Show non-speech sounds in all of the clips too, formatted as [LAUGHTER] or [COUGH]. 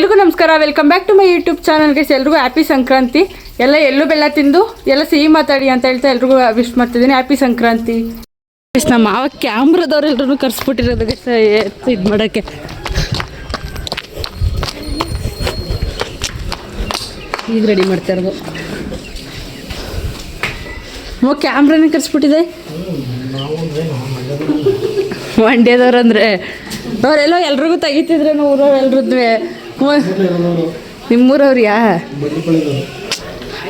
ಎಲ್ರಿಗೂ ನಮಸ್ಕಾರ. Welcome back to my YouTube ಚಾನಲ್ಗೆ ಎಲ್ರಿಗೂ ಹ್ಯಾಪಿ ಸಂಕ್ರಾಂತಿ. ಎಲ್ಲ ಎಲ್ಲೂ ಬೆಲ್ಲ ತಿಂದು, ಎಲ್ಲ ಸಿಹಿ ಮಾತಾಡಿ ಅಂತ ಹೇಳ್ತಾ ಎಲ್ರಿಗೂ ವಿಶ್ ಮಾಡ್ತಿದ್ದೀನಿ. ಹ್ಯಾಪಿ ಸಂಕ್ರಾಂತಿ. ನಮ್ಮ ಮಾವ ಕ್ಯಾಮ್ರಾದವ್ರೆಲ್ರೂ ಕರ್ಸ್ಬಿಟ್ಟಿರೋದು ಇದು ಮಾಡೋಕ್ಕೆ. ಈಗ ರೆಡಿ ಮಾಡ್ತಾ ಇರೋದು. ನಾವು ಕ್ಯಾಮ್ರಾನೇ ಕರ್ಸ್ಬಿಟ್ಟಿದೆ. [LAUGHS] ಮಂಡ್ಯದವ್ರು ಅಂದರೆ, ಅವರೆಲ್ಲೋ ಎಲ್ರಿಗೂ ತೆಗಿತಿದ್ರೆ, ಊರವ್ರು ಎಲ್ರದ್ವೆ. ನಿಮ್ಮೂರವ್ರು ಯಾ?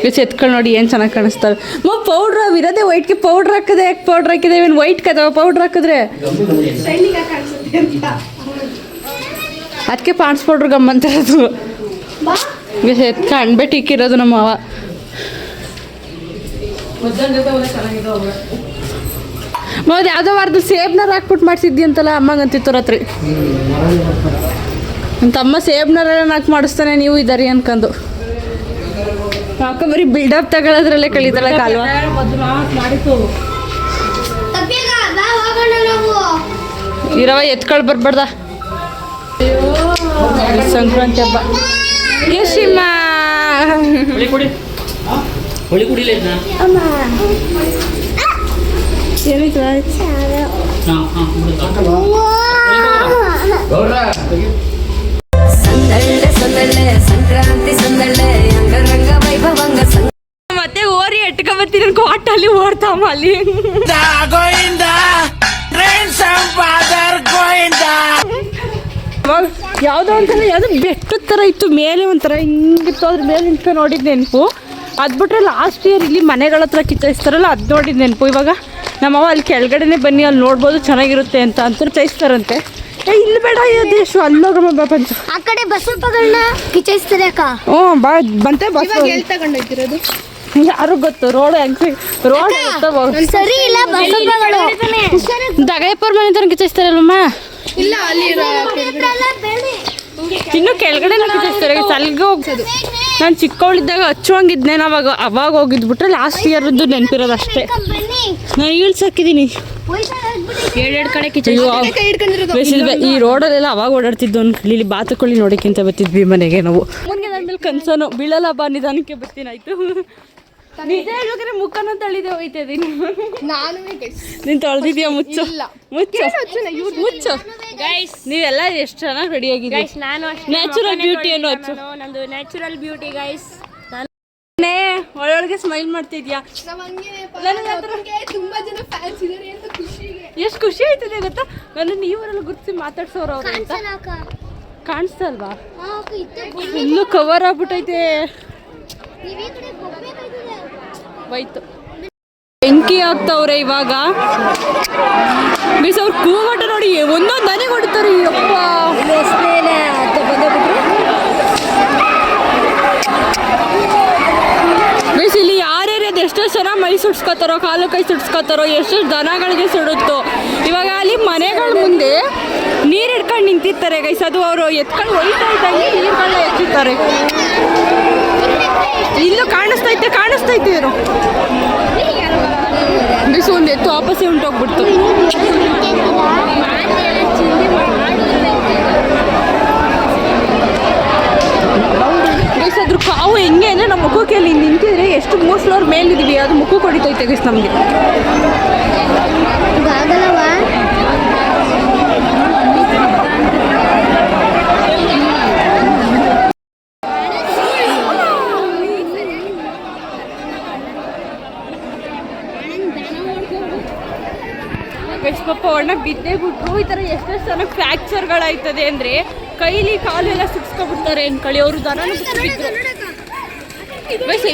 ಇವತ್ತು ಎತ್ಕೊಂಡು ನೋಡಿ ಏನು ಚೆನ್ನಾಗಿ ಕಾಣಿಸ್ತಾರೆ ಮೋ ಪೌಡ್ರ್ ಇರೋದೇ ವೈಟ್ಗೆ ಪೌಡ್ರ್ ಹಾಕಿದೆ ಯಾಕೆ ಪೌಡ್ರ್ ಹಾಕಿದೆ? ಇವನ್ ವೈಟ್ ಕದ ಪೌಡ್ರ್ ಹಾಕಿದ್ರೆ? ಅದಕ್ಕೆ ಪಾಂಡ್ಸ್ ಪೌಡ್ರ್ ಗಮ್ಮಂತಿರೋದು ಇರೋದು ಎತ್ಕೊಂಡ್ಬಿಟ್ಟು ಇಕ್ಕಿರೋದು ನಮ್ಮ ಮಾವ. ಮೌದ್ ಯಾವುದೋ ವಾರದಲ್ಲಿ ಸೇಬ್ನಾರ ಹಾಕ್ಬಿಟ್ಟು ಮಾಡಿಸಿದ್ದಿ ಅಂತಲ್ಲ ಅಮ್ಮಂಗಂತಿತ್ತು ರಾತ್ರಿ. ನನ್ನ ತಮ್ಮ ಸೇಬ್ನರೆಲ್ಲ ನಾಲ್ಕು ಮಾಡಿಸ್ತಾನೆ ನೀವು ಇದಾರಿ ಅನ್ಕೊಂಡು ಅಕ್ಕ ಬರೀ ಬಿಲ್ಡಪ್ ತಗೊಳ್ಳೋದ್ರಲ್ಲೇ ಕಳೀತಾಳ ಕಾಲ್ವ. ತಪ್ಪಿಗ ಬಾ ಹೋಗೋಣ ನಾವು. ಇರವ ಎತ್ಕೊಳ್ ಬರ್ಬಾರ್ದ? ಸಂಕ್ರಾಂತಿ ಹಬ್ಬ. ಯಶಿಮ್ಮ ಹುಳಿ ಕುಡಿ. ಹುಳಿ ಕುಡಿಲ ಇದನ್ನ ಏನಿತ್ತು ಎಟ್ಕೊಂಬತ್ತೀನಿ ಕ್ವಾಟಲ್ಲಿ ಓಡ್ತಾಮ ಅಲ್ಲಿ. ಅವಾಗ ಯಾವುದೋ ಒಂಥರ ಯಾವುದೋ ಬೆಟ್ಟದ ಥರ ಇತ್ತು ಮೇಲೆ ಒಂಥರ ಹಿಂಗಿತ್ತು ಅದ್ರ ಮೇಲೆ ನಿಂತ್ಕೊಂಡು ನೋಡಿದ ನೆನಪು. ಅದು ಬಿಟ್ರೆ ಲಾಸ್ಟ್ ಇಯರ್ ಇಲ್ಲಿ ಮನೆಗಳ ಹತ್ರ ಕಿತ್ತಾಯಿಸ್ತಾರಲ್ಲ ಅದು ನೋಡಿದ ನೆನಪು. ಇವಾಗ ನಮ್ಮವ್ವ ಅಲ್ಲಿ ಕೆಳಗಡೆನೆ ಬನ್ನಿ ಅಲ್ಲಿ ನೋಡ್ಬೋದು ಚೆನ್ನಾಗಿರುತ್ತೆ ಅಂತ ಅಂತ ಚೈಸ್ತಾರಂತೆ. ಏ ಇಲ್ಲಿ ಬೇಡ ಅಯ್ಯೋ ದೇಶ ಅಲ್ಲೋಗಮ್ಮ ಬಾ ಪಂಚ ಆ ಕಡೆ ಬಸಪ್ಪಗಳನ್ನ ಕಿಚಾಯಿಸ್ತಾರೆ ಅಕ್ಕ? ಹ್ಞೂ ಬಾ ಬಂತೆ ಬಸ್ ಯಾರು ಗೊತ್ತು? ರೋಡ್ ಹೆಂಗ್ ರೋಡ್ ಸರಿ ಇಲ್ಲ ಬಸಪ್ಪಗಳು. ದಗಯಪ್ಪರ ಮನೆ ತನಕ ಅಲ್ಲಿ ಇನ್ನು ಕೆಳಗಡೆ ಕಿಚ್ಚಿಸ್ತಾರೆ ಸಲ್ಗೆ ಹೋಗ್ತದೆ ನಾನು ಚಿಕ್ಕವಳಿದ್ದಾಗ ಹಚ್ಚುವಂಗಿದ್ನೆ ಅವಾಗ ಅವಾಗ ಹೋಗಿದ್ಬಿಟ್ರೆ ಲಾಸ್ಟ್ ಇಯರ್ದು ನೆನಪಿರೋದು ಅಷ್ಟೇ. ನಾನು ಇಳ್ಸಾಕಿದ್ದೀನಿ ಎರಡೆರಡು ಕಡೆ ಕಿಚನ್ ಈ ರೋಡಲ್ಲೆಲ್ಲ ಅವಾಗ ಓಡಾಡ್ತಿದ್ದು ಒಂದು ಇಲ್ಲಿ ಬಾತುಕೊಳ್ಳಿ ನೋಡೋಕ್ಕಿಂತ ಬರ್ತಿದ್ವಿ ಮನೆಗೆ ನಾವು. ಮುಂದೆ ಮೇಲೆ ಕನ್ಸನು ಬೀಳಲ್ಲ ಬಾ ನಿಧಾನಕ್ಕೆ ಬರ್ತೀನಿ ಆಯ್ತು ನಿಜ ಹೇಳ್ಬೇಕಾದ್ರೆ ಮುಖನ ತಳಿದೆ ಹೋಯ್ತಾ ಇದೀನಿ ನೀನ್ ತೊಳೆದಿದ್ಯಾ ಮುಚ್ಚು? ಮುಚ್ಚು. ಮುಚ್ಚು. ನೀವೆಲ್ಲ ಎಷ್ಟು ಚೆನ್ನಾಗಿ ರೆಡಿ ಆಗಿದ್ದೀವಿ ನಾನು ನ್ಯಾಚುರಲ್ ಬ್ಯೂಟಿ ಅನ್ನೋ ಹಚ್ಚು ನಂದು ನ್ಯಾಚುರಲ್ ಬ್ಯೂಟಿ ಗೈಸ್ ನಾನೇ ಒಳೊಳಗೆ ಸ್ಮೈಲ್ ಮಾಡ್ತಿದ್ಯಾ? ತುಂಬಾ ಜನ ಫ್ಯಾನ್ಸ್ ಇದ್ದಾರೆ ಅಂತ ಖುಷಿಗೆ ಎಷ್ಟು ಖುಷಿ ಆಯ್ತದೆ ಗೊತ್ತಾ? ನನ್ನ ನೀವರೆಲ್ಲ ಗುರ್ತಿಸಿ ಮಾತಾಡ್ಸೋರು ಅವ್ರು ಅಂತ. ಕಾಣಿಸ್ತಾ ಅಲ್ವಾ? ಇನ್ನು ಕವರ್ ಆಗ್ಬಿಟ್ಟೈತೆ ನೀವ್ ಈ ಕಡೆ ಹೋಗ್ಬೇಕಾಯ್ತದೆ ಬೈತು ಬೆಂಕಿ ಆಗ್ತವ್ರೆ ಇವಾಗ. ಬಿಸ್ ಅವ್ರು ಕೂಗಾಟ ನೋಡಿ ಒಂದೊಂದು ಮನೆ ಕೊಡ್ತಾರೆ ಅಪ್ಪ ಬಿಸ್ ಇಲ್ಲಿ ಯಾರ್ಯಾರ್ಯದು ಎಷ್ಟೆಷ್ಟು ಜನ ಮೈ ಸುಡ್ಸ್ಕೊತಾರೋ, ಕಾಲು ಕೈ ಸುಡ್ಸ್ಕೊತಾರೋ ಎಷ್ಟೆಷ್ಟು ದನಗಳಿಗೆ ಸುಡುತ್ತೋ. ಇವಾಗ ಅಲ್ಲಿ ಮನೆಗಳ ಮುಂದೆ ನೀರು ಹಿಡ್ಕೊಂಡು ನಿಂತಿರ್ತಾರೆ ಗೈಸ್ ಅದು ಅವರು ಎತ್ಕೊಂಡು ಒಯ್ತಾ ಇದ್ದಂಗೆ ನೀರುಗಳನ್ನ ಎತ್ತಿರ್ತಾರೆ. ಇಲ್ಲೂ ಕಾಣಿಸ್ತೈತೆ ಕಾಣಿಸ್ತೈತೆ ಇವರು ಬಿಸಿ ಒಂದು ಎತ್ತು ವಾಪಸ್ಸೇ ಉಂಟೋಗ್ಬಿಡ್ತು. ಅದ್ರ ಕಾವು ಹೆಂಗೆ ಅಂದರೆ ನಮ್ಮ ಮುಖಕ್ಕೆ ಅಲ್ಲಿ ನಿಂತಿದ್ರೆ ಎಷ್ಟು ಮೂರು ಫ್ಲೋರ್ ಮೇಲಿದ್ದೀವಿ ಅದು ಮುಖಕ್ಕೆ ಹೊಡಿತೈತೆ ಗೈಸ್ ನಮಗೆ ಆಗಲ್ಲವಾ ಗೈಸ್ ಪಾಪ ಒಣ ಬಿದ್ದೇ ಬಿಟ್ಟು ಈ ಥರ ಎಷ್ಟೆಷ್ಟು ಜನ ಫ್ರ್ಯಾಕ್ಚರ್ಗಳಾಯ್ತದೆ ಅಂದರೆ ಕೈಲಿ ಕಾಲು ಎಲ್ಲ ಸಿಕ್ಸ್ಕೊಬಿಡ್ತಾರೆ ಅನ್ಕೊಳ್ಳಿ ಅವರು ದನನೂ ಬಿಟ್ಟು ಗೈಸ್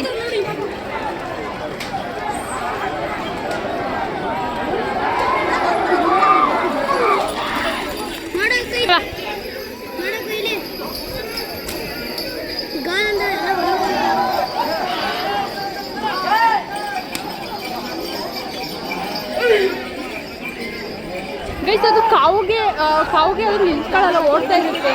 ನೋಡು ಕೈ ಬಾ. ನೋಡು ಕೈಲಿ ಗಾನ ಅಂದ್ರೆ ಎಲ್ಲ ಹೊರಗೆ ಗೈಸ್ ಅದು ಕಾವುಗೆ ಆ, ಕಾವುಗೆ ಅದು ನಿಲ್ಸ್ಕೊಳ್ಳಲ್ಲ ಓಡ್ತಾ ಇರುತ್ತೆ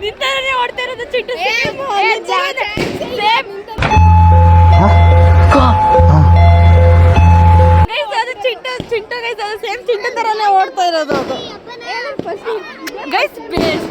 ನಿಂತಾನೆ ಓಡ್ತಾ ಇರೋದು ಚಿಟ್ಟು ಸೇಮ್ ಅದು ಚಿಂಟು ಚಿಂಟು ಗೈಸ್ ಅದು ಸೇಮ್ ಚಿಂಟು ತರನೇ ಓಡ್ತಾ ಇರೋದು ಅದು. ಗೈಸ್ ಪ್ಲೀಸ್ ಗೈಸ್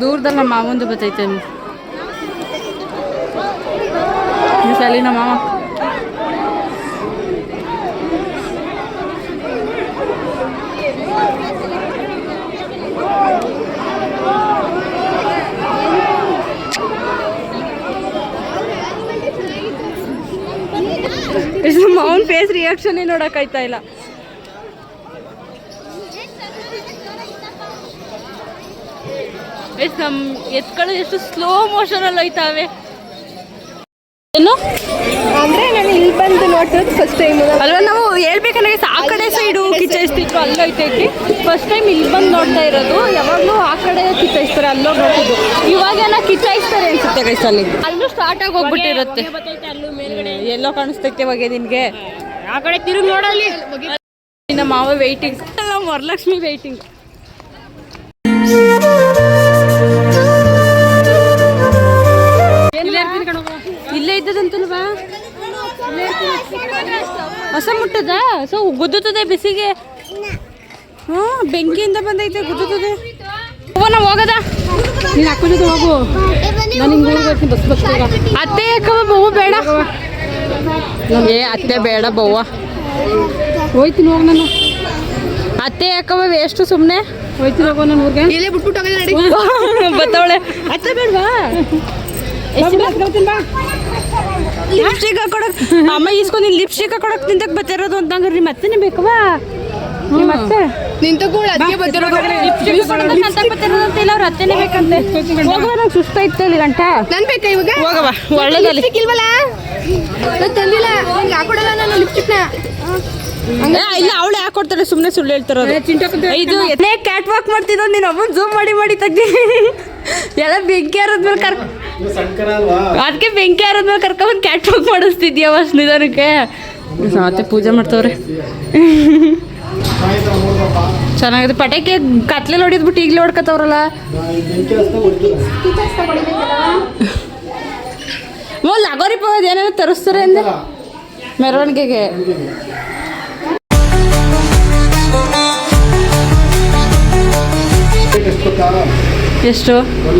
ದೂರದಲ್ಲಿ ನಮ್ಮ ಮಾವಂದು ಬತ್ತೈತೆ. ಸಲಿ ನಮ್ಮ ಮಾವ. ಮಾವನ್ ಫೇಸ್ ರಿಯಾಕ್ಷನ್ ನೋಡಕ್ಕಾಯ್ತಾ ಇಲ್ಲ. ಎಷ್ಟು ನಮ್ ಎತ್ಕೊಳ್ಳೋದು ಎಷ್ಟು ಸ್ಲೋ ಮೋಷನ್ ಅಲ್ಲಿ ಹೋಯ್ತಾವೆ. ಏನು? ಅಂದ್ರೆ ನಾನು ಇಲ್ಲಿ ಬಂದು ನೋಡ್ತಿರೋದು ಫಸ್ಟ್ ಟೈಮ್ ಅಲ್ವಾ ನಾವು ಹೇಳ್ಬೇಕಂದ್ರೆ ಆ ಕಡೆ ಸೈಡು ಕಿಚ್ಚಾಯಿಸ್ತಿತ್ತು ಅಲ್ಲಿ ಅಲ್ಲೋಯ್ತೈತಿ ಫಸ್ಟ್ ಟೈಮ್ ಇಲ್ಲಿ ಬಂದು ನೋಡ್ತಾ ಇರೋದು ಯಾವಾಗಲೂ ಆ ಕಡೆ ಕಿಚ್ಚಾಯಿಸ್ತಾರೆ ಅಲ್ಲೋ ನೋಡ್ತಿದ್ದು ಇವಾಗೇನ ಕಿಚ್ಚಾಯಿಸ್ತಾರೆ ಅನ್ಸುತ್ತೆ ಗೈಸ್ ಅಲ್ಲಿ. ಅಲ್ಲೂ ಸ್ಟಾರ್ಟ್ ಆಗಿ ಹೋಗ್ಬಿಟ್ಟಿರುತ್ತೆ. ಎಲ್ಲೋ ಕಾಣಿಸ್ತೈತೆ ಇವಾಗ ನಿನ್ಗೆ. ಆ ಕಡೆ ತಿರುಗಿ ನೋಡಲ್ಲಿ. ನಮ್ಮ ಮಾವ ವೆಯ್ಟಿಂಗ್ ನಮ್ಮ ವರಲಕ್ಷ್ಮಿ ವೆಯ್ಟಿಂಗ್ ಇಲ್ಲೇ ಇದ್ದದಂತಲ್ವಾ ಹೊಸ ಮುಟ್ಟದ? ಸೊ ಗುದ್ದುತ್ತದೆ ಬಿಸಿಗೆ? ಹ್ಞೂ ಬೆಂಕಿಯಿಂದ ಬಂದೈತೆ ಗುದ್ದುತ್ತದೆ. ಹೋಗೋಣ ಹೋಗದ? ನೀನು ಅಕ್ಕ ಜೊತೆ ಹೋಗು. ನಾನು ಹಿಂಗೆ ಹೋಗ್ತೀನಿ ಬಸ್ ಬಸ್ ಅತ್ತೆ ಯಾಕವ ಬವ್ವ ಬೇಡ? ಏ ಅತ್ತೆ ಬೇಡ ಬವ್ವ. ಹೋಯ್ತೀನಿ ಹೋಗಿ ನಾನು. ಅತ್ತೆ ಅಕ್ಕವ ಎಷ್ಟು ಸುಮ್ಮನೆ ಹೋಯ್ತೀನಿ ಹೋಗೋ ನಾನು ಊರಿಗೆ. ಇಲ್ಲೇ ಬಿಟ್ಬಿಟ್ಟು ಬತ್ತವಳೆ. ಅತ್ತೆ ಬೇಡವಾ? ಲಿಪ್ಸ್ಟಿಕ್ ಹಾಕೊಡಕ್ ಅಮ್ಮ ಇಸ್ಕೊಂಡು ಲಿಪ್ಸ್ಟಿಕ್ ಹಾಕೊಡಕ್ ನಿಂತಕ್ ಬತ್ತಿರೋದು ಅಂತ ಮತ್ತೆ ನಿಮ್ಮ ಅತ್ತೆನೇ ಬೇಕವಾ ಮತ್ತೆ ನಿಂತ ಕೂಡ ಅದಕ್ಕೆ ಬತ್ತಿರೋದು ಲಿಪ್ಸ್ಟಿಕ್ ಹಾಕೊಡಕ್ ಅಂತ ಬತ್ತಿರೋದು ಅಂತ ಇಲ್ಲ ಅವ್ರ ಅತ್ತೆನೇ ಬೇಕಂತೆ. ಹೋಗುವ ನಂಗೆ ಸುಸ್ತಾಯ್ತು ಇಲ್ಲಿ ಗಂಟ. ನನ್ ಬೇಕಾ ಇವಾಗ? ಹೋಗವ ಒಳ್ಳೇದಲ್ಲಿ ಲಿಪ್ಸ್ಟಿಕ್ ಇಲ್ವಲ್ಲ? ನಾನು ತಂದಿಲ್ಲ. ನಿಂಗೆ ಹಾಕೊಡಲ್ಲ ನಾನು ಲಿಪ್ಸ್ಟಿಕ್ನ ಏ, ಇಲ್ಲ ಅವಳು ಯಾಕೆ ಕೊಡ್ತಾರೆ ಸುಮ್ಮನೆ ಸುಳ್ಳು ಹೇಳ್ತಾರೋದು. ಇದು ಎತ್ತನೇ ಕ್ಯಾಟ್ ವಾಕ್ ಮಾಡ್ತಿದ್ದೋ ನೀನು ಒಬ್ಬನ್ ಝೂಮ್ ಮಾಡಿ ಮಾಡಿ ತೆಗ್ದಿ. [LAUGHS] ಎಲ್ಲ ಬೆಂಕಿ ಹರದ್ಮೇಲೆ ಕರ್ ಅದಕ್ಕೆ ಬೆಂಕಿ ಹಾರದ್ಮೇಲೆ ಕರ್ಕೊಂಬಂದು ಕ್ಯಾಟ್ ವಾಕ್ ಅಷ್ಟು ನಿಧಾನಕ್ಕೆ? ಮತ್ತೆ ಪೂಜೆ ಮಾಡ್ತವ್ರೆ. ಚೆನ್ನಾಗಿದೆ. ಪಟಾಕಿ ಕತ್ಲೆಲ್ಲಿ ಹೊಡಿದ್ಬಿಟ್ಟು ಈಗಲೇ ಹೊಡ್ಕತ್ತವ್ರಲ್ಲ? ಓ ಲಗೋರಿ ಪೋದ್ ಏನೇನೋ ತರಿಸ್ತಾರೆ ಅಂದ್ರೆ ಮೆರವಣಿಗೆಗೆ. ಎಷ್ಟು?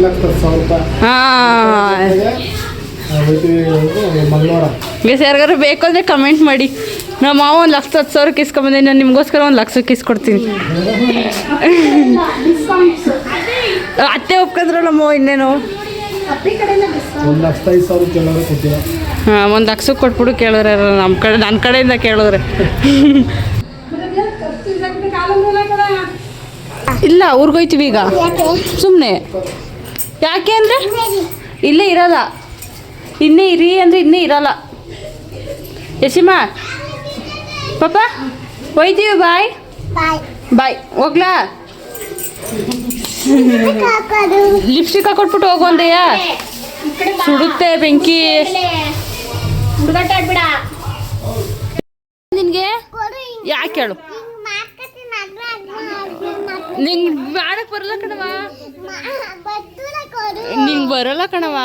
ಲಕ್ಷ ಹಾಂ ಯಾರಿಗಾರು ಬೇಕು ಅಂದರೆ ಕಮೆಂಟ್ ಮಾಡಿ. ನಮ್ಮ ಮಾವ ಒಂದು ಲಕ್ಷ ಹತ್ತು ಸಾವಿರ ಇಸ್ಕೊಂಬಂದೆ ನಾನು ನಿಮಗೋಸ್ಕರ ಒಂದು ಲಕ್ಷಕ್ಕೆ ಇಸ್ಕೊಡ್ತೀನಿ ಅತ್ತೆ ಒಪ್ಕೊಂಡ್ರಲ್ಲ ನಮ್ಮ ಇನ್ನೇನು. ಲಕ್ಷ ಹಾಂ, ಒಂದು ಲಕ್ಷಕ್ಕೆ ಕೊಟ್ಬಿಡು ಕೇಳಿದ್ರೆ ನಮ್ಮ ಕಡೆ ನನ್ನ ಕಡೆಯಿಂದ ಕೇಳಿದ್ರೆ. ಇಲ್ಲ ಊರ್ಗೋಯ್ತೀವಿ ಈಗ. ಸುಮ್ಮನೆ ಯಾಕೆ ಅಂದರೆ? ಇಲ್ಲೇ ಇರಲ್ಲ. ಇನ್ನೇ ಇರಿ ಅಂದರೆ ಇನ್ನೇ ಇರಲ್ಲ. ಯಶಿಮ್ಮ ಪಾಪ ಹೋಯ್ತೀವಿ ಬಾಯ್. ಬಾಯ್. ಹೋಗ್ಲಾ? ಲಿಪ್ಸ್ಟಿಕ್ ಹಾಕೊಟ್ಬಿಟ್ಟು ಹೋಗು ಅಂದೆಯ ಸುಡುತ್ತೆ ಬೆಂಕಿ. ನಿನಗೆ? ಯಾಕೆ ಹೇಳು? ನಿಂಗೆ ಮಾಡಕ್ ಬರಲ್ಲ ಕಣವ ನಿಂಗೆ ಬರಲ್ಲ ಕಣವ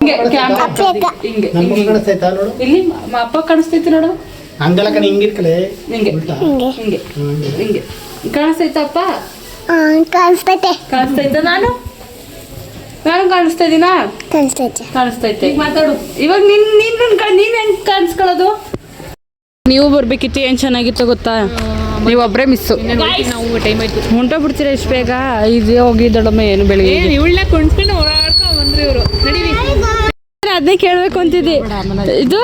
ಹಿಂಗೆ? ಕ್ಯಾಮ್ರಾ ಹಿಂಗೆ ನಮ್ಮ ಮಗ ಕಾಣಿಸ್ತೈತಾ ನೋಡು. ಇಲ್ಲಿ ಅಪ್ಪ ಕಾಣಿಸ್ತೈತಿ ನೋಡು. ಹಂಗಲ್ಲ ಕಣ ಹಿಂಗಿರ್ಕಲೆ ಹಿಂಗೆ. ಹಿಂಗೆ. ಹಿಂಗೆ. ಕಾಣಿಸ್ತೈತಪ್ಪ ಕಾಣಿಸ್ತೈತೆ ಕಾಣಿಸ್ತೈತ. ನಾನು? ನಾನು ಕಾಣಿಸ್ತಾ ಇದೀನಾ? ಕಾಣಿಸ್ತೈತೆ. ಕಾಣಿಸ್ತೈತೆ. ಮಾತಾಡು. ಇವಾಗ ನಿನ್ ನಿನ್ನ ನನ್ ಕಣ್- ನೀನ್ ಹೆಂಗ್ ಕಾಣಿಸ್ಕೊಳ್ಳೋದು? ನೀವು ಬರ್ಬೇಕಿತ್ತು ಏನ್ ಚೆನ್ನಾಗಿತ್ತು ಗೊತ್ತಾ? ನೀವು ಒಬ್ಬರೇ ಮಿಸ್ಸು. ನಾವು ಟೈಮ್ ಆಯ್ತು ಹೊಂಟೋಗ್ಬಿಡ್ತೀರಾ ಇಷ್ಟು ಬೇಗ? ಇದೇ ಹೋಗಿ ದೊಡ್ಡಮ್ಮ ಏನು ಬೆಳಿಗ್ಗೆ ಇವಳನ್ನ ಕುಣ್ಸ್ಕೊಂಡು ಓಡಾಡ್ಕೊಂಡ್ ಬಂದ್ರಿ ಇವರು. ನಡೀರಿ ಅದನ್ನೇ ಕೇಳಬೇಕು ಅಂತಿದ್ದೆ. ಇದು?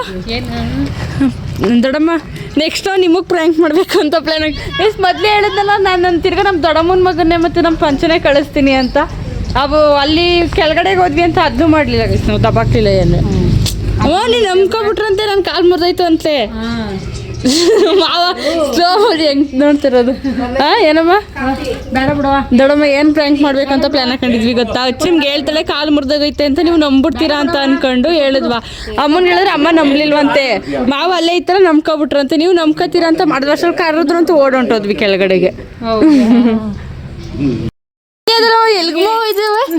ದೊಡ್ಡಮ್ಮ ನೆಕ್ಸ್ಟ್ ನಿಮಗೆ ಪ್ರ್ಯಾಂಕ್ ಮಾಡಬೇಕು ಅಂತ ಪ್ಲಾನ್ ಎಸ್ ಮೊದಲೇ ಹೇಳಿದ್ನಲ್ಲ ನಾನು ನನ್ನ ತಿರ್ಗಾ ನಮ್ಮ ದೊಡ್ಡಮ್ಮನ ಮಗನ್ನೇ ಮತ್ತೆ ನಮ್ಮ ಪಂಚನೇ ಕಳಿಸ್ತೀನಿ ಅಂತ. ಅವು ಅಲ್ಲಿ ಕೆಳಗಡೆ ಹೋದ್ವಿ ಅಂತ ಅದು ಮಾಡ್ಲಿಲ್ಲ ನಾವು ದಬಾಕ್ಲಿಲ್ಲ ಏನು. ಓ ನೀನು ನಂಬ್ಕೊಬಿಟ್ರಂತೆ ನನ್ನ ಕಾಲು ಮುರ್ದಾಯ್ತು ಅಂತೆ. ಮಾವ ಸ್ಲೋ ಮಾಡಿ ಹೆಂಗ್ ನೋಡ್ತಿರೋದು? ಹಾ ಏನಮ್ಮ? ಬೇಡ ಬಿಡವ ದೊಡಮ್ಮ ಏನ್ ಪ್ರ್ಯಾಂಕ್ ಮಾಡ್ಬೇಕಂತ ಪ್ಲಾನ್ ಹಾಕೊಂಡಿದ್ವಿ ಗೊತ್ತಾ? ಅಚ್ಚಿಮ್ಗೆ ಹೇಳ್ತಾಳೆ ಕಾಲು ಮುರಿದೋಗೈತೆ ಅಂತ ನೀವು ನಂಬ್ಬಿಡ್ತೀರಾ ಅಂತ ಅನ್ಕೊಂಡು ಹೇಳಿದ್ವಾ? ಅಮ್ಮನ್ ಹೇಳಿದ್ರೆ ಅಮ್ಮ ನಂಬ್ಲಿಲ್ವಂತೆ. ಮಾವ ಅಲ್ಲೇ ಇತ್ತಲ್ಲ ನಂಬ್ಕೊಬಿಟ್ರಂತೆ. ನೀವು ನಂಬ್ಕೋತೀರಾ ಅಂತ ಮಾಡಿದ ವರ್ಷ ಕರೆದ್ರು ಅಂತ ಓಡೊಂಟೋದ್ವಿ ಕೆಳಗಡೆಗೆ.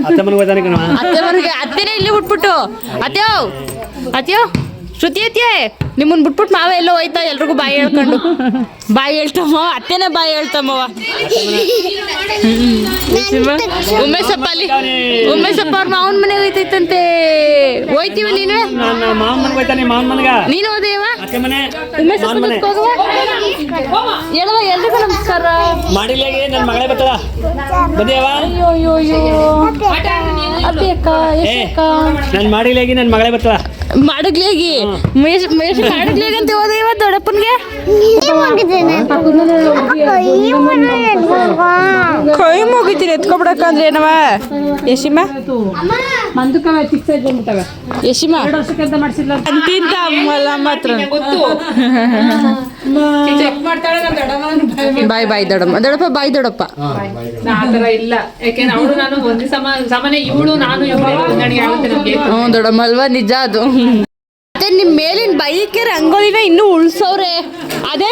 ಅತ್ತೆ ಮನೆಗೆ ಹೋಯ್ತಾನೆ ಅತ್ತೆ ಮನೆಗೆ ಅತ್ತೆನೇ ಇಲ್ಲಿ ಬಿಟ್ಬಿಟ್ಟು ಅತ್ಯೋ ಅತ್ಯೋ ಶ್ರುತಿ ಅತ್ಯೆ ನಿಮ್ಮನ್ ಬಿಟ್ಬಿಟ್ಟು ಮಾವ ಎಲ್ಲೋ ಹೋಯ್ತಾ ಎಲ್ರಿಗೂ ಬಾಯಿ ಹೇಳ್ಕೊಂಡು. ಬಾಯಿ ಹೇಳ್ತಮ್ಮ ಅತ್ತೆನೇ ಬಾಯಿ ಹೇಳ್ತಮ್ಮವ ಉಮೇಶಪ್ಪ ಅಲ್ಲಿ ಉಮೇಶಪ್ಪ ಅವ್ರ ಮಾವನ ಮನೆಗೆ ಹೋಯ್ತೈತಂತೆ. ಹೋಯ್ತೀವ ನೀನು? ನೀನು ಹೋದೇವ ಉಮೇಶ್ ಮನೆ ಹೇಳುವ ಎಲ್ರಿಗೂ ನಮಸ್ಕಾರ. ಮಾಡಿಲ್ಲ ನನ್ನ ಮಗಳೇ ಬರ್ತದ? ಬಂದೇವ ಅಯ್ಯೋ ಅಯ್ಯೋ ಅಯ್ಯೋ. ಅಪ್ಪಿ ಅಕ್ಕ ನಾನು ಮಾಡಿಲ್ಲ ನನ್ನ ಮಾಡಿಲ್ಲಾಗಿ ನನ್ನ ಮಗಳೇ ಬರ್ತದ? ಮಾಡಗ್ಲೇಗಿ ಮೇಷ್ ಮೇಷ್ ಅಂತ ಹೋದ ಇವತ್ತು ದೊಡ್ಡಪ್ಪನ್ಗೆ? ಕೈ ಮುಗಿತೀನಿ ಎತ್ಕೊಬಿಡಕಂದ್ರೆ ಏನವ? ಯಶಿಮ? ಯಶಿಮ? ಅಂತಿಂತ ಅಮ್ಮಲ್ಲ, ಮಾತ್ರ. ಬಾಯ್ ಬಾಯ್ ದೊಡ್ಡಮ್ಮ. ದೊಡ್ಡಪ್ಪ, ಬಾಯ್ ದೊಡ್ಡಪ್ಪ. ಆತರ ಇಲ್ಲ ನಾನು ಒಂದೇ ಸಮ ಸಾಮಾನ್ಯ ಇವಳು ಹ್ಞೂ ದೊಡ್ಡಮ್ಮ ಅಲ್ವಾ? ನಿಜ ಅದು. ಮತ್ತೆ ನಿಮ್ ಮೇಲಿನ ಬೈಕೆ ರಂಗೋಲಿನ ಇನ್ನೂ ಉಳ್ಸವ್ರೆ. ಅದೇ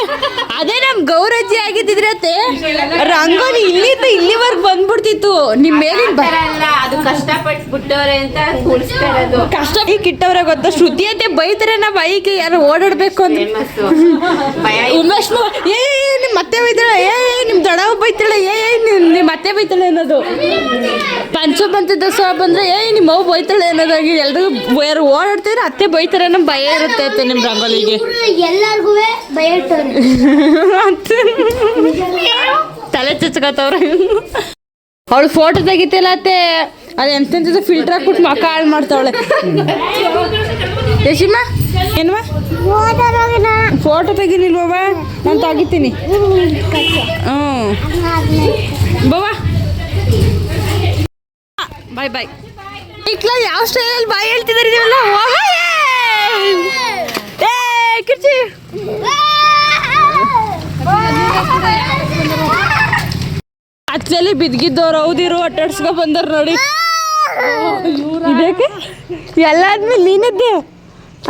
ಅದೇ ನಮ್ ಗೌರಜ್ಜಿ ಆಗಿದ್ದಿದ್ರೆ ರಂಗೋಲಿ ಇಲ್ಲಿಂದ ಇಲ್ಲಿವರೆಗೆ ಬಂದ್ಬಿಡ್ತಿತ್ತು. ನಿಮ್ ಮೇಲಿನ ಬೈ ಅದು ಕಷ್ಟಪಟ್ಟು ಬಿಟ್ಟವ್ರೆ ಅಂತ ಕಷ್ಟ ಈ ಕಿಟ್ಟವ್ರೆ ಗೊತ್ತಾ? ಶ್ರುತಿ ಅಂತೆ ಬೈತಾರೆ ನಾ ಬೈಕ್ ಯಾರು ಓಡಾಡ್ಬೇಕು ಅಂತ. ಉಮೇಶ್ ಏ ಏ, ಮತ್ತೆ ಬೈತಾಳೆ ಏ ಏ, ನಿಮ್ ದೊಡ್ಡವ ಬೈತಾಳೆ ಏ ನಿಮ್ಮ ನಿಮ್ ನಿಮ್ ಮತ್ತೆ ಬೈತಾಳೆ ಅನ್ನೋದು. ಪಂಚಮಂತ ದಸರಾ ಬಂದ್ರೆ ಏ ನಿಮ್ಮ ಅವ್ವ ಬೈತಾಳೆ ಅನ್ನೋದಾಗಿ ಎಲ್ರಿಗೂ ಯಾರು ಓಡಾಡ್ತಿದ್ರೆ ಅತ್ತೆ ಬೈತಾರೆ ಅನ್ನೋ ಭಯ ಇರುತ್ತೆ ಅತ್ತೆ ನಿಮ್ ರಂಗೋಲಿಗೆ. ಎಲ್ಲರಿಗೂ ಅತ್ತೆ. ತಲೆ ಚಚ್ಕತ್ತವ್ರೆ ಅವಳು ಫೋಟೋ ತೆಗಿತಿಲ್ಲ ಅತ್ತೆ. ಅದು ಎಂತೆಂಥದ್ದು ಫಿಲ್ಟರ್ ಹಾಕ್ಬಿಟ್ಟು ಮಕ್ಕ ಹಾಳು ಮಾಡ್ತಾವಳೆ. ಯಶಿಮ? ಏನುವ ಫೋಟೋ ತೆಗಿಲಿಲ್ವವ ನಾನು ತೆಗಿತೀನಿ. ಹ್ಞೂ. ಬವ್ವ. ಬಾಯ್ ಬಾಯ್. ಇಕ್ಲ ಯಾವ ಸ್ಟೈಲಲ್ಲಿ ಬಾಯ್ ಹೇಳ್ತಿದ್ದಾರೆ ನೀವೆಲ್ಲ? ಕಿರ್ಚಿ. ಅಚ್ಚಲ್ಲಿ ಬಿದ್ಗಿದ್ದವ್ರು ಹೌದಿರು ಅಟ್ಟಾಡ್ಸ್ಕೊ ಬಂದವ್ರು ನೋಡಿ. ಇದಕ್ಕೆ ಎಲ್ಲಾದ್ಮೇಲೆ ನೀನದ್ದೆ? [LAUGHS]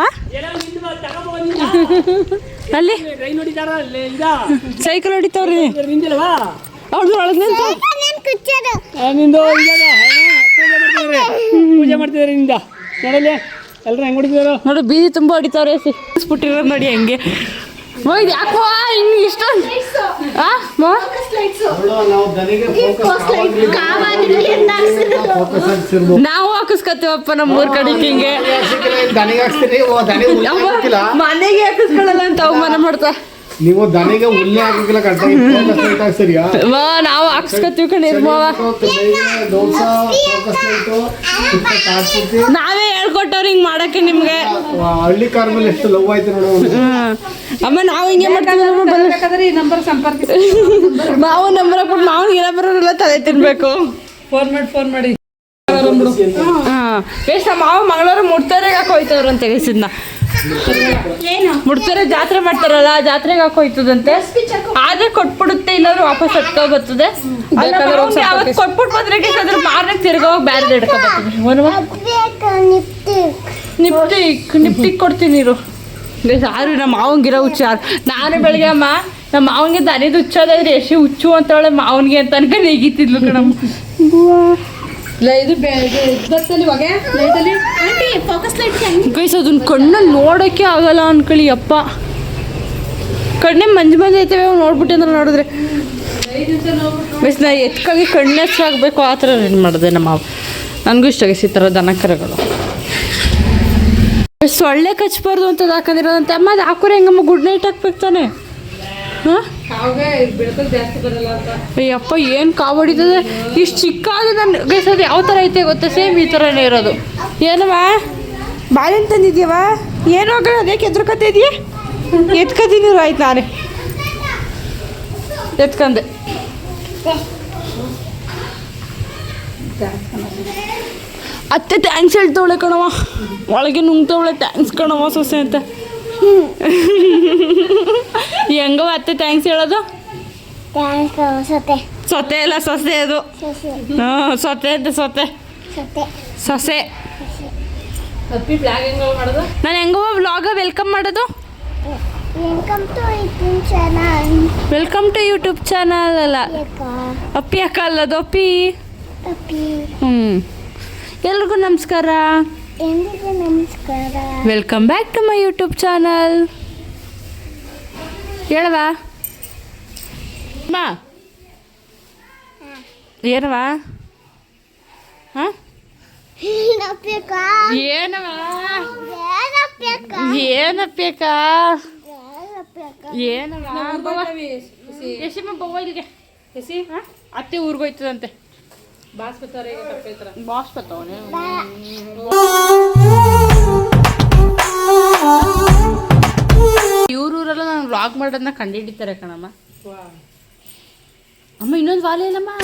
ಅಲ್ಲಿ? ಸೈಕಲ್ ಹೊಡಿತಾವ್ರಿ ನಿಂದಿಲ್ವಾ ಅವ್ರದ್ದು ಒಳಗೆ ನಿಂತು ನಿಂದು ಇದಾಗ ಪೂಜೆ ಮಾಡ್ತಿದ್ದಾರೆ ನಿಂದ. ನೋಡಲ್ಲಿ ಎಲ್ಲರೂ ಹೆಂಗ್ ಹೊಡಿತಿದಾರೋ? ನೋಡಿ ಬೀದಿ ತುಂಬಾ ಹೊಡಿತಾವ್ರೆ ಬಿಟ್ಟಿರೋ ನೋಡಿ ಹಂಗೆ. ಮೋ ಇದು ಯಾಕೋ ಹಿಂಗೆ ಇಷ್ಟ ಆ ಮೋ? ನಾವು ಹಾಕಿಸ್ಕೊತೀವಪ್ಪ ನಮ್ಮ ಊರ್ ಕಡೆ ಹಿಂಗೆ. ಮನೆಗೆ ಹಾಕಿಸ್ಕೊಳ್ಳಲ್ಲ ಅಂತ ಅವಮಾನ ಮಾಡ್ತಾ. ನೀವು ದನಿಗೆ ಹುಲ್ಲೆ ಹಾಕಿಲ್ಲ ನಾವು ಹಾಕ್ಸ್ಕೊತೀವಿ ಕಣೆ ಮಾವ ಫೋಕಸ್ ಲೈಟು ನಾವೇ ಹೇಳ್ಕೊಟ್ಟವ್ರು ಹಿಂಗ್ ಮಾಡಕ್ಕೆ ನಿಮ್ಗೆ. ಹಳ್ಳಿ ಕಾರ್ ಮೇಲೆ ಎಷ್ಟು ಲವ್ ಆಯ್ತು ನೋಡು. ಅಮ್ಮ ನಾವು ಹಿಂಗೆ ಮಾಡ್ತೀವಿ ಬೇಕಾದ್ರೆ ಈ ನಂಬರ್ ಸಂಪರ್ಕಿಸಿ. ಮಾವು ನಂಬರ್ ಹಾಕ್ಬಿಟ್ಟು ಮಾವು ಏನ ಬರೋರೆಲ್ಲ ತಲೆ ತಿನ್ಬೇಕು. ಫೋನ್ ಮಾಡಿ ಫೋನ್ ಮಾಡಿ. ಹಾಂ ಎಷ್ಟು ಮಾವ ಮಂಗಳವಾರ ಮುಡ್ತಾರೆ ಹಾಕೋಯ್ತವ್ರು ಅಂತ ಗೈಸಿದ್ನ ಮುಡ್ತಾರೆ ಜಾತ್ರೆ ಮಾಡ್ತಾರಲ್ಲ ಜಾತ್ರೆಗೆ ಹಾಕೋಯ್ತದಂತೆ ಹೋಯ್ತದಂತೆ. ಆದ್ರೆ ಕೊಟ್ಬಿಡುತ್ತೆ ಇಲ್ಲಾದ್ರೂ ವಾಪಸ್ ಹತ್ಕೊ ಬರ್ತದೆ ಕೊಟ್ಬಿಟ್ಟು ಬಂದ್ರೆ ಅದ್ರ ಮಾರನೇ ತಿರ್ಗೋಗಿ ಬ್ಯಾರೆ ಹಿಡ್ಕೊ ನಿಪ್ಟಿ ನಿಪ್ಟಿಗೆ ಕೊಡ್ತೀನಿ ಇರು. ಯಾರು ನಮ್ಮ ಮಾವಂಗಿರೋ ಹುಚ್ಚು ಯಾರು? ನಾನು ಬೆಳಗ್ಗೆ ಅಮ್ಮ ನಮ್ಮ ಮಾವನಿಗೆ ದನಿದು ಹುಚ್ಚೋದಾದ್ರೆ ಎಷ್ಟು ಹುಚ್ಚು ಅಂತವಳೆ ಮಾವನ್ಗೆ ಅಂತ ಅನ್ಕ ಹೇಗಿತ್ತಿದ್ಲು ಕಣಮ್ಮ ಇದು ಗೈಸ್ ಅದನ್ನ ಕಣ್ಣು ನೋಡೋಕ್ಕೆ ಆಗಲ್ಲ ಅನ್ಕೊಳ್ಳಿ ಅಪ್ಪ. ಕಣ್ಣೆ ಮಂಜು ಮಂಜು ಐತವೆ ನೋಡ್ಬಿಟ್ಟು ಅಂದ್ರೆ ನೋಡಿದ್ರೆ. ಬಸ್ ನಾ ಎತ್ಕಾಗಿ ಕಣ್ಣು ಹೆಸ್ರಾಗಬೇಕು ಆ ಥರ ಏನು ಮಾಡಿದೆ ನಮ್ಮ ಮಾವ? ನನಗೂ ಇಷ್ಟ ಈ ಥರ ದನ ಕರುಗಳು ಸೊಳ್ಳೆ ಕಚ್ಬಾರ್ದು ಅಂತ ಹಾಕೊಂಡಿರೋದಂತೆ ಅಮ್ಮ ಅದು ಹಾಕೋರೆ ಹೆಂಗಮ್ಮ ಗುಡ್ ನೈಟ್ ಹಾಕ್ಬೇಕು ತಾನೆ. ಹಾಂ? ಅಯ್ಯಪ್ಪ ಏನು ಕಾವು ಹೊಡಿತದೆ ಇಷ್ಟು ಚಿಕ್ಕ ಅದು ನನ್ನ ಗೈಸೋದು ಅದು ಯಾವ ಥರ ಐತೆ ಗೊತ್ತಾ? ಸೇಮ್ ಈ ಥರನೇ ಇರೋದು. ಏನವ ಬಾಳೆನ್ ತಂದಿದ್ಯವ ಏನು ಹೋಗಲ್ಲ ಅದಕ್ಕೆ ಎದ್ರಕತ್ತಿದ್ಯಾ ಎತ್ಕೊತೀನಿ ಆಯ್ತು ನಾನೇ. ಎತ್ಕಂದೆ. ಅತ್ತೆ ಥ್ಯಾಂಕ್ಸ್ ಹೇಳ್ತವಳೆ ಕಣವ ಒಳಗೆ ನುಂಗ್ತವಳೆ ಥ್ಯಾಂಕ್ಸ್ ಕಣವ ಸೊಸೆ ಅಂತ. ಹೆಂಗವ ಅತ್ತೆ ಥ್ಯಾಂಕ್ಸ್ ಹೇಳೋದು? ಸೊತೆ ಸೊತೆ ಅಲ್ಲ ಸೊಸೆ ಅದು. ಹಾಂ ಸೊತೆ ಅಂತ ಸೊತೆ ಸೊತೆ ಸೊಸೆ. ನಾನು ಹೆಂಗವ ವ್ಲಾಗ ವೆಲ್ಕಮ್ ಮಾಡೋದು? Welcome to ಇಟ್ಟಿನ್ channel welcome to YouTube channel ಅಲ್ಲ. ಅಪ್ಪಿ ಅಕ್ಕ ಅಲ್ಲದು ಅಪ್ಪಿ? ಅಪ್ಪಿ. ಹ್ಞೂ ಎಲ್ರಿಗೂ ನಮಸ್ಕಾರ. ಎಂದಿಗೂ ನಮಸ್ಕಾರ. Welcome back to my YouTube channel ಹೇಳವಾ ಮಾ ಏನವಾ ಹಾಂ? ಏನವಾ ಏನಪ್ಪ ಏನಪ್ಪೇಕ? ಏನಪ್ಪ ಏನವಾ ಯಶಿಮ ಬವ್ವ. ಇಲ್ಲಿಗೆ. ಯಶಿ ಹಾಂ? ಅತ್ತೆ ಊರಿಗೋಯ್ತದಂತೆ ಬಾಸ್ ಬರ್ತಾರೆ ಈಗ ಕಪ್ಪೆ ಹತ್ರ ಬಾಸ್ ಬತ್ತವನೆ ಇವ್ರೂರೆಲ್ಲ ನಾನು ವ್ಲಾಗ್ ಮಾಡೋದನ್ನ ಕಂಡುಹಿಡಿತಾರೆ ಕಣಮ್ಮ. ಅಮ್ಮ ಇನ್ನೊಂದು ವಾಲೆ ಇಲ್ಲಮ್ಮ [LAUGHS]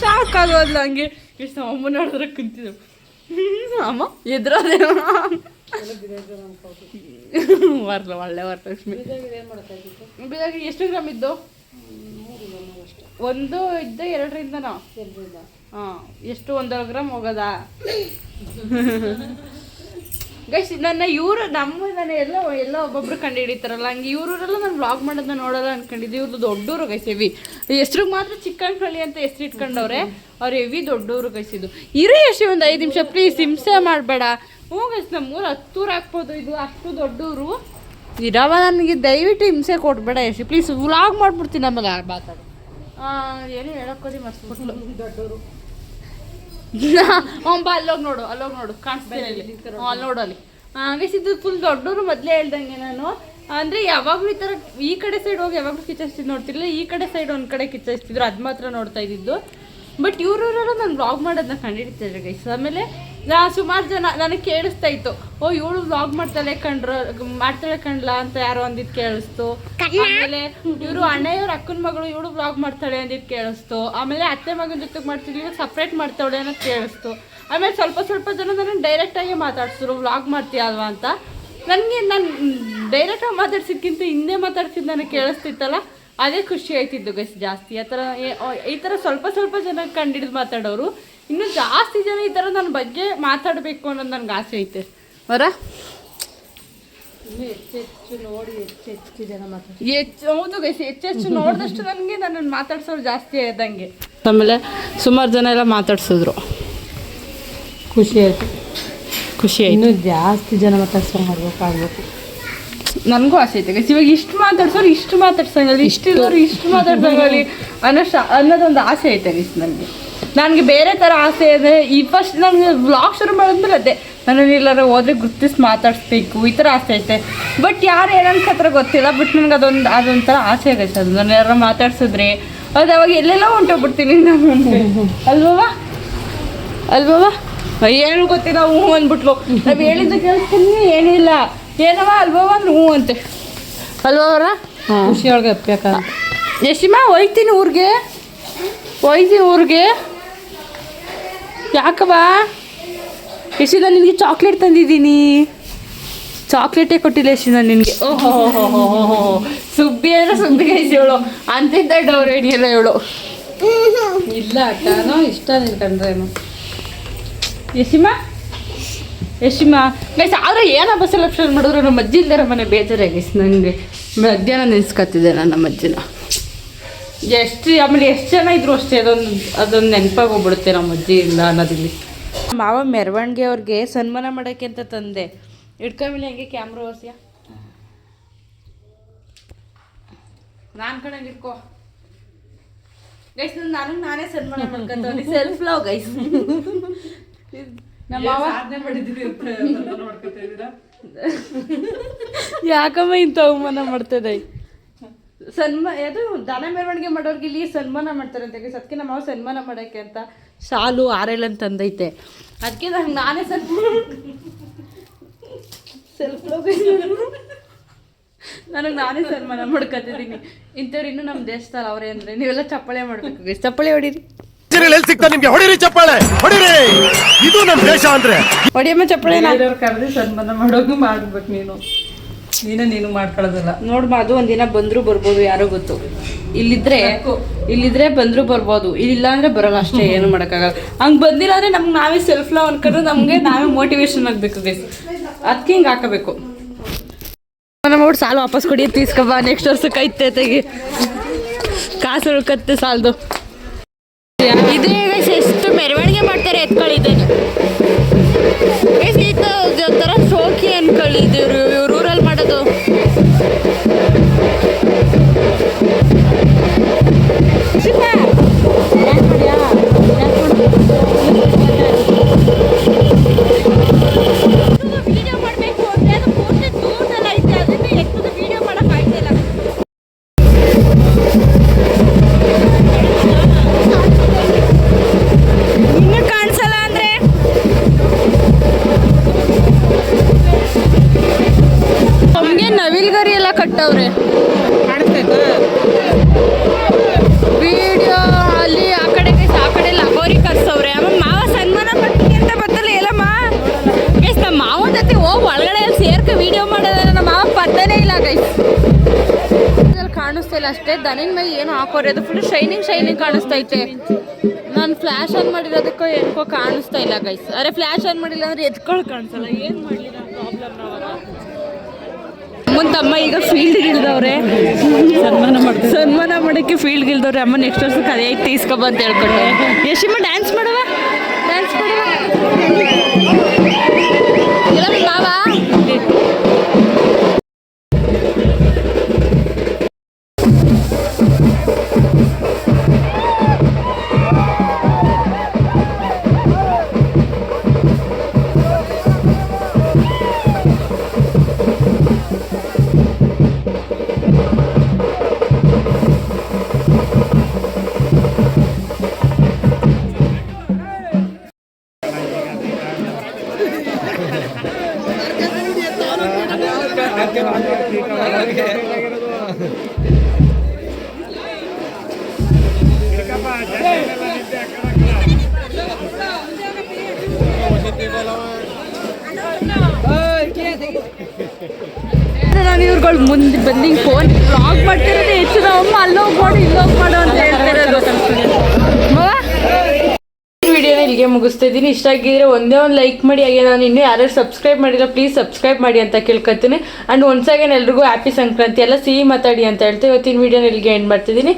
ಶಾಕ್ ಆಗೋದ್ಲ ಹಂಗೆ. ಎಷ್ಟು ಅಮ್ಮ ನೋಡಿದ್ರೆ ಕುಂತಿದ್ದು ಅಮ್ಮ [LAUGHS] ಎದುರೇ ವರ್ಲ ಒಳ್ಳೆ ವರಲಕ್ಷ್ಮಿ ಬಿದಾಗ ಎಷ್ಟು ಗ್ರಾಮ್ ಇದ್ದು? ಒಂದು ಇದ್ದ ಎರಡರಿಂದನಾ? ಹಾಂ ಎಷ್ಟು ಒಂದೂವರೆ ಗ್ರಾಮ್ ಹೋಗದ? ಗೈಸ್ ನನ್ನ ಇವರು ನಮ್ಮ ನನ್ನ ಎಲ್ಲ ಎಲ್ಲ ಒಬ್ಬೊಬ್ರು ಕಂಡು ಹಿಡಿತಾರಲ್ಲ ಹಂಗೆ ಇವರೆಲ್ಲ ನಾನು ವ್ಲಾಗ್ ಮಾಡೋದನ್ನ ನೋಡಲ್ಲ ಅನ್ಕೊಂಡಿದ್ದೆ. ಇವ್ರದ್ದು ದೊಡ್ಡವರು ಗೈಸ್ ಹೆವಿ. ಹೆಸ್ರಿಗೆ ಮಾತ್ರ ಚಿಕನ್ ಕಳಿ ಅಂತ ಹೆಸ್ರು ಇಟ್ಕೊಂಡವ್ರೆ. ಅವ್ರು ಹೆವಿ ದೊಡ್ಡವರು ಗೈಸ್ ಇದು. ಇರೇ ಎಷ್ಟು ಒಂದು ಐದು ನಿಮಿಷ ಪ್ಲೀಸ್ ಹಿಂಸೆ ಮಾಡಬೇಡ. ಹ್ಞೂ ಗೈಸ್ ನಮ್ಮೂರು ಹತ್ತೂರು ಹಾಕ್ಬೋದು ಇದು ಅಷ್ಟು ದೊಡ್ಡವರು ಇರವ ನನಗೆ ದಯವಿಟ್ಟು ಹಿಂಸೆ ಕೊಡಬೇಡ ಎಷ್ಟು ಪ್ಲೀಸ್ ವ್ಲಾಗ್ ಮಾಡ್ಬಿಡ್ತೀನಿ ನಮಗೆ ಮಾತಾಡು. ಏನು ಹೇಳಕ್ಕೋದಿ ಮರ್ಸ್ಬಿಟ್ಲು ದೊಡ್ಡವರು ಹ್ಞೂ ಬಾ ಅಲ್ಲೋಗಿ ನೋಡು ಅಲ್ಲೋಗಿ ನೋಡು ಕಾಣಿಸ್ತೀನಿ ಅಲ್ಲಿ ಹ್ಞೂ ಅಲ್ಲಿ ನೋಡು ಅಲ್ಲಿ ಹಾಗೆ ಇದು ಫುಲ್ ದೊಡ್ಡವರು ಮೊದಲೇ ಹೇಳ್ದಂಗೆ ನಾನು. ಅಂದ್ರೆ ಯಾವಾಗಲೂ ಈ ತರ ಈ ಕಡೆ ಸೈಡ್ ಹೋಗಿ ಯಾವಾಗಲೂ ಕಿಚ್ಚಿಸ್ತಿದ್ದು ನೋಡ್ತಿರ್ಲಿಲ್ಲ ಈ ಕಡೆ ಸೈಡ್ ಒಂದ್ ಕಡೆ ಕಿಚ್ಚಿಸ್ತಿದ್ರು ಅದ್ ಮಾತ್ರ ನೋಡ್ತಾ ಇದ್ದಿದ್ದು. ಬಟ್ ಇವ್ರವರೆಲ್ಲ ನಾನು ಬ್ಲಾಗ್ ಮಾಡೋದನ್ನ ಕಂಡಿಡ್ತಿದ್ರು ಗೈಸ್ ಆಮೇಲೆ ನಾ ಸುಮಾರು ಜನ ನನಗೆ ಕೇಳಿಸ್ತಾ ಇತ್ತು. ಓ ಇವಳು ವ್ಲಾಗ್ ಮಾಡ್ತಾಳೆ ಕಂಡ್ರ ಮಾಡ್ತಾಳೆ ಕಂಡ್ಲ ಅಂತ ಯಾರೋ ಅಂದಿದ್ ಕೇಳಿಸ್ತು. ಆಮೇಲೆ ಇವರು ಅಣ್ಣಯ್ಯವ್ರ ಅಕ್ಕನ ಮಗಳು ಇವಳು ವ್ಲಾಗ್ ಮಾಡ್ತಾಳೆ ಅಂದಿದ್ ಕೇಳಿಸ್ತು. ಆಮೇಲೆ ಅತ್ತೆ ಮಗನ ಜೊತೆಗೆ ಮಾಡ್ತಿರ್ಲಿಲ್ಲ ಸಪ್ರೇಟ್ ಮಾಡ್ತಾಳೆ ಅನ್ನೋದು ಕೇಳಿಸ್ತು. ಆಮೇಲೆ ಸ್ವಲ್ಪ ಸ್ವಲ್ಪ ಜನ ನನಗೆ ಡೈರೆಕ್ಟಾಗಿ ಮಾತಾಡ್ಸಿದ್ರು ವ್ಲಾಗ್ ಮಾಡ್ತೀಯ ಅಲ್ವಾ ಅಂತ. ನನಗೆ ನಾನು ಡೈರೆಕ್ಟಾಗಿ ಮಾತಾಡ್ಸಿದ್ಕಿಂತ ಹಿಂದೆ ಮಾತಾಡ್ಸಿದ್ದು ನನಗೆ ಕೇಳಿಸ್ತಿತ್ತಲ್ಲ ಅದೇ ಖುಷಿ ಆಯ್ತಿದ್ದು ಗೈಸ್ ಜಾಸ್ತಿ. ಆ ಥರ ಈ ಥರ ಸ್ವಲ್ಪ ಸ್ವಲ್ಪ ಜನ ಕಂಡಿಡಿದು ಮಾತಾಡೋರು ಇನ್ನೂ ಜಾಸ್ತಿ ಜನ ಈ ಥರ ನನ್ನ ಬಗ್ಗೆ ಮಾತಾಡಬೇಕು ಅನ್ನೋದು ನನಗೆ ಆಸೆ ಐತೆ. ಬರ ಹೆಚ್ಚು ಹೌದು ಗೈಸ್ ಹೆಚ್ಚೆಚ್ಚು [LAUGHS] ನೋಡಿದಷ್ಟು ನನಗೆ ನನ್ನನ್ನು ಮಾತಾಡ್ಸೋರು ಜಾಸ್ತಿ ಆದಂಗೆ. ಆಮೇಲೆ ಸುಮಾರು ಜನ ಎಲ್ಲ ಮಾತಾಡ್ಸಿದ್ರು. ಖುಷಿ ಆಯ್ತು. ಖುಷಿ ಆಯ್ತು. ಇನ್ನು ಜಾಸ್ತಿ ಜನ ಮಾತಾಡ್ಸ್ಕೊಂಡು ಮಾಡ್ಬೇಕಾಗ್ಬೇಕು ನನಗೂ ಆಸೆ ಐತೆ ಗೈಸ್ ಇವಾಗ ಇಷ್ಟು ಮಾತಾಡ್ಸೋರು ಇಷ್ಟು ಮಾತಾಡ್ಸಂಗಲ್ಲಿ ಇಷ್ಟು ಇರೋರು ಇಷ್ಟು ಮಾತಾಡ್ಸಂಗಲ್ಲಿ ಅನ್ನೋ ಅನ್ನೋದೊಂದು ಆಸೆ ಐತೆ ಗೈಸ್ ನನಗೆ. ನನಗೆ ಬೇರೆ ಥರ ಆಸೆ ಇದೆ ಈ ಫಸ್ಟ್ ನನಗೆ ವ್ಲಾಗ್ ಶುರು ಮಾಡಿದ್ಮೇಲೆ ಅದೇ ನಾನು ಎಲ್ಲರೂ ಹೋದ್ರೆ ಗುರ್ತಿಸಿ ಮಾತಾಡಿಸ್ಬೇಕು ಈ ಥರ ಆಸೆ ಐತೆ ಬಟ್ ಯಾರು ಏನನ್ಕತ್ರ ಗೊತ್ತಿಲ್ಲ ಬಟ್ ನನಗೆ ಅದೊಂದು ಅದೊಂಥರ ಆಸೆ ಆಗೈತೆ ಅದು ನಾನು ಯಾರು ಮಾತಾಡ್ಸಿದ್ರೆ ಅದು ಅವಾಗ ಎಲ್ಲೆಲ್ಲ ಹೊಂಟೋಗ್ಬಿಡ್ತೀನಿ ನಾನು ಅಲ್ವಾ ಅಲ್ವಾ ಏನು ಗೊತ್ತಿಲ್ಲ ಹ್ಞೂ ಅಂದ್ಬಿಟ್ಲು ನಾವು ಹೇಳಿದ್ದು ಕೇಳಿಸ್ತೀನಿ ಏನಿಲ್ಲ ಏನವ ಅಲ್ವಾ ಅಂದ್ರೆ ಹ್ಞೂ ಅಂತೆ ಅಲ್ವವರ ಖುಷಿಯೊಳಗೆ ಅಪ್ಪ್ಯಾಕ ಯಶಿಮಾ ಹೋಯ್ತೀನಿ ಊರಿಗೆ ಹೋಯ್ತೀನಿ ಊರಿಗೆ ಯಾಕವಾ ಯಶಿದಾ ನಾನು ನಿನಗೆ ಚಾಕ್ಲೇಟ್ ತಂದಿದ್ದೀನಿ. ಚಾಕ್ಲೇಟೇ ಕೊಟ್ಟಿಲ್ಲ ಯಶಿ ನಾನು ನಿನಗೆ. ಓಹೋ ಸುಬ್ಬಿ ಅಂದ್ರೆ ಸುಬ್ಬಿ ಹೇಳು ಅಂತಿದ್ದ ಡೌರೇಣಿ ಎಲ್ಲ ಹೇಳು ಇಲ್ಲ ಅಕ್ಕನೋ ಇಷ್ಟ ನಿನ್ಕಂಡ್ರೇನು ಯಶಿಮಾ? ಯಶಿಮಾ ಗೈಸ್ ಆದ್ರೆ ಏನೋ ಬಸ್ಸಲ್ಲಿ ಅಪ್ಷನ್ ಮಾಡಿದ್ರು? ನಮ್ಮ ಅಜ್ಜಿ ಇಲ್ದಾರ ಮನೆ ಬೇಜಾರಾಗಿಸ್ ನನಗೆ. ಮಧ್ಯಾಹ್ನ ನೆನ್ಸ್ಕೊತಿದ್ದೆ ನಾನು ನಮ್ಮ ಅಜ್ಜಿನ. ಎಷ್ಟು ಆಮೇಲೆ ಎಷ್ಟು ಜನ ಇದ್ರು ಅಷ್ಟೇ ಅದೊಂದು ಅದೊಂದು ನೆನಪಾಗಿ ಹೋಗ್ಬಿಡುತ್ತೆ ನಮ್ಮ ಅಜ್ಜಿ ಇಲ್ಲ ಅನ್ನೋದಿಲ್ಲಿ. ಮಾವ ಮೆರವಣಿಗೆ ಅವ್ರಿಗೆ ಸನ್ಮಾನ ಮಾಡೋಕ್ಕೆ ಅಂತ ತಂದೆ. ಇಟ್ಕೊಂಬಿಲ್ಲ ಹೆಂಗೆ ಕ್ಯಾಮ್ರಾ ಓಸ್ಯ. ನಾನು ಕಣಂಗೆ ಇಟ್ಕೋ ಗೈಸ್ ನಾನು ನಾನೇ ಸನ್ಮಾನ ಮಾಡ್ಕೊಂತ ಸೆಲ್ಫ್ ಲವ್ ಗೈಸ್ ನಮ್ಮ ಮಾವ ಯಾಕಮ್ಮ ಇಂಥ ಅವಮಾನ ಮಾಡ್ತದೆ ಸನ್ಮಾನ ಅದು ದಾನ ಮೆರವಣಿಗೆ ಮಾಡೋರ್ಗೆ ಇಲ್ಲಿ ಸನ್ಮಾನ ಮಾಡ್ತಾರೆ ಅಂತ ಅದಕ್ಕೆ ನಮ್ಮ ಮಾವ ಸನ್ಮಾನ ಮಾಡೋಕ್ಕೆ ಅಂತ ಶಾಲು ಆರೆಲ್ ಅಂತ ತಂದೈತೆ ಅದಕ್ಕೆ ನಂಗೆ ನಾನೇ ಸನ್ಮಾನ ಸೆಲ್ಫ್ ನನಗೆ ನಾನೇ ಸನ್ಮಾನ ಮಾಡ್ಕೊತಿದ್ದೀನಿ. ಇಂಥವ್ರು ಇನ್ನೂ ನಮ್ಮ ದೇಶದಲ್ಲಿ ಅವರೇ ಅಂದರೆ ನೀವೆಲ್ಲ ಚಪ್ಪಾಳೆ ಮಾಡಬೇಕು. ಚಪ್ಪಳೆ ಹೊಡೀರಿ. ಸಿಗ್ತಾ ನಿಮ್ಗೆ. ಹೊಡಿರಿ ಚಪ್ಪಾಳೆ. ಹೊಡಿರಿ. ಇದು ನಮ್ಮ ದೇಶ ಅಂದ್ರೆ. ಹೊಡಿಯಮ್ಮ ಚಪ್ಪಾಳೆ ಕರೆದು ಸನ್ಮಾನ ಮಾಡೋದು ಮಾಡ್ಬೇಕು ನೀನು. ನೀನೇ ನೀನು ಮಾಡ್ಕೊಳ್ಳೋದಲ್ಲ. ನೋಡ್ಮ ಅದು ಒಂದಿನ ಬಂದ್ರು ಬರ್ಬೋದು ಯಾರೋ ಗೊತ್ತು. ಇಲ್ಲಿದ್ರೆ ಇಲ್ಲಿದ್ರೆ ಬಂದ್ರು ಬರ್ಬೋದು. ಇಲ್ಲಿಲ್ಲ ಅಂದ್ರೆ ಬರಲ್ಲ ಅಷ್ಟೇ ಏನು ಮಾಡೋಕ್ಕಾಗಲ್ಲ. ಹಂಗ್ ಬಂದಿಲ್ಲ ಅಂದ್ರೆ ನಮ್ಗೆ ನಾವೇ ಸೆಲ್ಫ್ ಲವ್ ಅನ್ಕೊಂಡು ನಮಗೆ ನಾವೇ ಮೋಟಿವೇಶನ್ ಆಗಬೇಕು ಗೈಸ್ ಅದಕ್ಕೆ ಹಿಂಗೆ ಹಾಕಬೇಕು. ನಮ್ಮ ಅವ್ರು ಸಾಲ ವಾಪಸ್ ಕೊಡಿ ತೀಸ್ಕೊಬ ನೆಕ್ಸ್ಟ್ ವರ್ಷಕ್ಕೆ ಐತೆ ತೆಗಿ. ಕಾಸು ಉಳ್ಕತ್ತೆ ಸಾಲದು. ಇದೇ ಎಷ್ಟು ಮೆರವಣಿಗೆ ಮಾಡ್ತಾರೆ ಎತ್ಕೊಳ್ಳಿದ್ದೇನೆ ಇದು ಒಂಥರ ಶೋಕಿ ಅನ್ಕೊಳ್ಳಿ ಹಾಕೋರಿ ಅದು ಫುಲ್ ಶೈನಿಂಗ್ ಶೈನಿಂಗ್ ಕಾಣಿಸ್ತೈತೆ. ನಾನು ಫ್ಲ್ಯಾಶ್ ಆನ್ ಮಾಡಿರೋದಕ್ಕೋ ಏನಕ್ಕೋ ಕಾಣಿಸ್ತಾ ಇಲ್ಲ ಗೈಸ್ ಅರೆ ಫ್ಲ್ಯಾಶ್ ಆನ್ ಮಾಡಿಲ್ಲ ಅಂದ್ರೆ ಎತ್ಕೊಳ್ಳಿ ಕಾಣಿಸಲ್ಲ. ಏನು ಮಾಡಲಿ ಪ್ರಾಬ್ಲಮ್ ಅಮ್ಮ ತಮ್ಮ ಈಗ ಫೀಲ್ಡ್ ಇಳಿದವ್ರೆ ಸನ್ಮಾನ ಮಾಡಿ ಸನ್ಮಾನ ಮಾಡೋಕ್ಕೆ ಫೀಲ್ಡ್ ಇಳಿದವ್ರೆ ಅಮ್ಮ ನೆಕ್ಸ್ಟ್ ವರ್ಷ ಅದೇ ತೀಸ್ಕೊಬಂತ ಹೇಳ್ಕೊಂಡೆ ಯಶಿಮ್ಮ ಡ್ಯಾನ್ಸ್ ಮಾಡುವ? ಡ್ಯಾನ್ಸ್ ಮಾಡುವ? ಇಷ್ಟ ಆಗಿದ್ರೆ ಒಂದೇ ಒಂದು ಲೈಕ್ ಮಾಡಿ. ಹಾಗೆ ನಾನು ಇನ್ನೂ ಯಾರು ಸಬ್ಸ್ಕ್ರೈಬ್ ಮಾಡಿಲ್ಲ ಪ್ಲೀಸ್ ಸಬ್ಸ್ಕ್ರೈಬ್ ಮಾಡಿ ಅಂತ ಕೇಳ್ಕೊತೀನಿ. ಆ್ಯಂಡ್ ಒನ್ಸ್ ಅಗೇನ್ ಎಲ್ರಿಗೂ ಹ್ಯಾಪಿ ಸಂಕ್ರಾಂತಿ. ಎಲ್ಲ ಸಿಹಿ ಮಾತಾಡಿ ಅಂತ ಹೇಳ್ತೀವಿ ಇವತ್ತಿನ ವೀಡಿಯೋನ ಇಲ್ಲಿಗೆ ಎಂಡ್ ಮಾಡ್ತಿದ್ದೀನಿ.